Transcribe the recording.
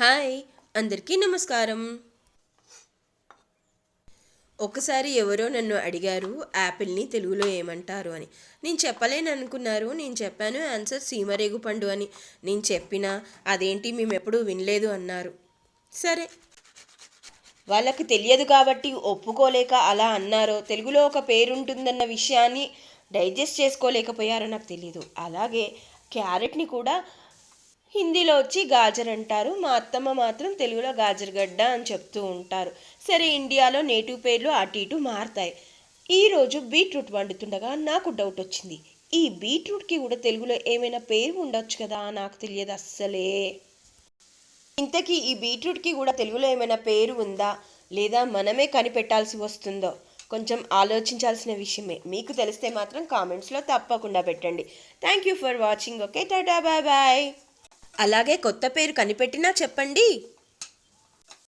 Hi అందరికీ నమస్కారం. ఒకసారి ఎవరో నన్ను అడిగారు యాపిల్ని తెలుగులో ఏమంటారు అని. నేను చెప్పలేను అనుకున్నారు నేను చెప్పాను ఆన్సర్ సీమరేగు పండు అని. నేను చెప్పినా అదేంటి మేము ఎప్పుడూ వినలేదు అన్నారు. సరే. వాళ్ళకి తెలియదు కాబట్టి ఒప్పుకోలేక అలా అన్నారో తెలుగులో ఒక పేరుంటుందన్న విషయాన్ని డైజెస్ట్ చేసుకోలేకపోయారో నాకు తెలియదు అలాగే క్యారెట్ని కూడా హిందీలో వచ్చి గాజర్ అంటారు. మా అత్తమ్మ మాత్రం తెలుగులో గాజర్ గడ్డ అని చెప్తూ ఉంటారు. సరే ఇండియాలో నేటివ్ పేర్లు అటు ఇటు మారుతాయి. ఈరోజు బీట్రూట్ వండుతుండగా నాకు డౌట్ వచ్చింది. ఈ బీట్రూట్కి కూడా తెలుగులో ఏమైనా పేరు ఉండొచ్చు కదా? నాకు తెలియదు అస్సలే. ఇంతకీ ఈ బీట్రూట్కి కూడా తెలుగులో ఏమైనా పేరు ఉందా? లేదా మనమే కనిపెట్టాల్సి వస్తుందో? కొంచెం ఆలోచించాల్సిన విషయమే. మీకు తెలిస్తే మాత్రం కామెంట్స్లో తప్పకుండా పెట్టండి. Thank you for watching. Okay tata bye bye. అలాగే కొత్త పేరు కనిపెట్టినా చెప్పండి.